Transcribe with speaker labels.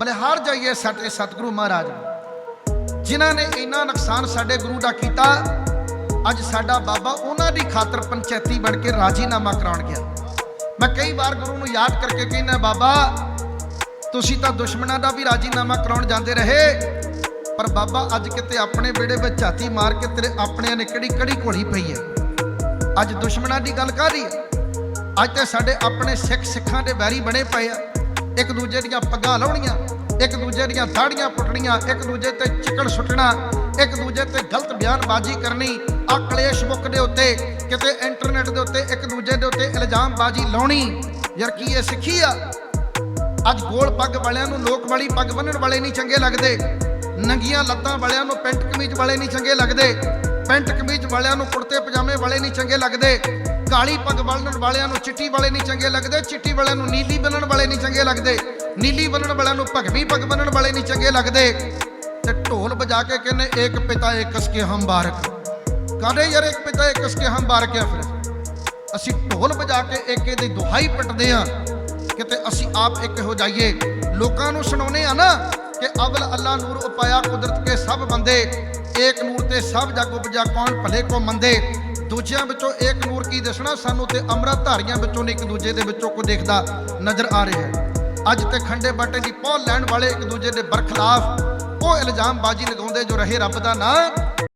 Speaker 1: ਬਲਿਹਾਰ ਜਾਈਏ ਸਾਡੇ ਸਤਿਗੁਰੂ ਮਹਾਰਾਜ ਜਿਨ੍ਹਾਂ ਨੇ ਇੰਨਾ ਨੁਕਸਾਨ ਸਾਡੇ ਗੁਰੂ ਦਾ ਕੀਤਾ, ਅੱਜ ਸਾਡਾ ਬਾਬਾ ਉਹਨਾਂ ਦੀ ਖਾਤਰ ਪੰਚਾਇਤੀ ਬਣ ਕੇ ਰਾਜੀਨਾਮਾ ਕਰਾਉਣ ਗਿਆ। ਮੈਂ ਕਈ ਵਾਰ ਗੁਰੂ ਨੂੰ ਯਾਦ ਕਰਕੇ ਕਹਿੰਦਾ, ਬਾਬਾ, ਤੁਸੀਂ ਤਾਂ ਦੁਸ਼ਮਣਾਂ ਦਾ ਵੀ ਰਾਜੀਨਾਮਾ ਕਰਾਉਣ ਜਾਂਦੇ ਰਹੇ, ਪਰ ਬਾਬਾ, ਅੱਜ ਕਿਤੇ ਆਪਣੇ ਬੇੜੇ ਵਿੱਚ ਝਾਤੀ ਮਾਰ ਕੇ ਤੇਰੇ ਆਪਣਿਆਂ ਨੇ ਕਿਹੜੀ ਕੜੀ ਘੋਲੀ ਪਈ ਹੈ? ਅੱਜ ਦੁਸ਼ਮਣਾਂ ਦੀ ਗੱਲ ਕਾਹਦੀ ਹੈ? ਅੱਜ ਤੇ ਸਾਡੇ ਆਪਣੇ ਸਿੱਖ ਸਿੱਖਾਂ ਦੇ ਵੈਰੀ ਬਣੇ ਪਏ ਆ। ਇੱਕ ਦੂਜੇ ਦੀਆਂ ਪੱਗਾਂ ਲਾਉਣੀਆਂ, ਇੱਕ ਦੂਜੇ ਦੀਆਂ ਦਾੜੀਆਂ ਪੁੱਟਣੀਆਂ, ਇੱਕ ਦੂਜੇ ਤੇ ਚਿਕਨ ਸੁੱਟਣਾ, ਇੱਕ ਦੂਜੇ ਤੇ ਗਲਤ ਬਿਆਨਬਾਜ਼ੀ ਕਰਨੀ, ਆ ਕਲੇਸ਼ ਬੁੱਕ ਦੇ ਉੱਤੇ, ਕਿਤੇ ਇੰਟਰਨੈਟ ਦੇ ਉੱਤੇ ਇੱਕ ਦੂਜੇ ਦੇ ਉੱਤੇ ਇਲਜ਼ਾਮਬਾਜ਼ੀ ਲਾਉਣੀ, ਯਾਰ ਕੀ ਇਹ ਸਿੱਖੀ ਆ? ਅੱਜ ਗੋਲ ਪੱਗ ਵਾਲਿਆਂ ਨੂੰ ਲੋਕ ਵਾਲੀ ਪੱਗ ਬੰਨਣ ਵਾਲੇ ਨਹੀਂ ਚੰਗੇ ਲੱਗਦੇ, ਨੰਗੀਆਂ ਲੱਤਾਂ ਵਾਲਿਆਂ ਨੂੰ ਪੈਂਟ ਕਮੀਜ਼ ਵਾਲੇ ਨਹੀਂ ਚੰਗੇ ਲੱਗਦੇ, ਪੈਂਟ ਕਮੀਜ਼ ਵਾਲਿਆਂ ਨੂੰ ਕੁੜਤੇ ਪਜਾਮੇ ਵਾਲੇ ਨਹੀਂ ਚੰਗੇ ਲੱਗਦੇ ਕਾਲੀ ਪੱਗ ਬੰਨਣ ਵਾਲਿਆਂ ਨੂੰ ਚਿੱਟੀ ਵਾਲੇ ਨਹੀਂ ਚੰਗੇ ਲੱਗਦੇ, ਚਿੱਟੀ ਵਾਲਿਆਂ ਨੂੰ ਨੀਲੀ ਬੰਨਣ ਵਾਲੇ ਨਹੀਂ ਚੰਗੇ ਲੱਗਦੇ, ਨੀਲੀ ਬੰਨਣ ਵਾਲਿਆਂ ਨੂੰ ਭਗਵੀ ਪੱਗ ਬੰਨਣ ਵਾਲੇ ਨਹੀਂ ਚੰਗੇ ਲੱਗਦੇ। ਤੇ ਢੋਲ ਵਜਾ ਕੇ ਕਹਿੰਦੇ ਏਕ ਪਿਤਾ ਏਕ ਕਸਕੇ ਹਮ ਬਾਰਕ। ਕਾਦੇ ਯਾਰ ਏਕ ਪਿਤਾ ਏਕ ਕਸਕੇ ਹਮ ਬਾਰਕ ਆ ਫਿਰ? ਅਸੀਂ ਢੋਲ ਵਜਾ ਕੇ ਏਕੇ ਦੀ ਦੁਹਾਈ ਪਿੱਟਦੇ ਆ ਕਿਤੇ ਅਸੀਂ ਆਪ ਇੱਕ ਹੋ ਜਾਈਏ। ਲੋਕਾਂ ਨੂੰ ਸੁਣਾਉਨੇ ਆ ਨਾ ਕਿ ਅਵਲ ਅੱਲਾ ਨੂਰ ਉਪਾਇਆ ਕੁਦਰਤ ਕੇ ਸਭ ਬੰਦੇ, ਏਕ ਨੂਰ ਤੇ ਸਭ ਜਗ ਉਪਜਾ ਕੌਣ ਭਲੇ ਕੋ ਮੰਦੇ? ਦੂਜਿਆਂ ਵਿੱਚੋਂ ਏਕ ਨੂਰ ਕੀ ਦਿਸਣਾ? ਸਾਨੂੰ ਤੇ ਅੰਮ੍ਰਿਤ ਧਾਰੀਆਂ ਵਿੱਚੋਂ ਨਹੀਂ, ਇੱਕ ਦੂਜੇ ਦੇ ਵਿੱਚੋਂ ਕੋ ਦੇਖਦਾ ਨਜ਼ਰ ਆ ਰਿਹਾ ਹੈ। ਅੱਜ ਤੇ ਖੰਡੇ ਬਾਟੇ ਦੀ ਪੌਲ ਲੈਣ ਵਾਲੇ ਇੱਕ ਦੂਜੇ ਦੇ ਬਰਖਲਾਫ ਉਹ ਇਲਜ਼ਾਮਬਾਜ਼ੀ ਲਗਾਉਂਦੇ ਜੋ ਰਹੇ ਰੱਬ ਦਾ ਨਾਂ।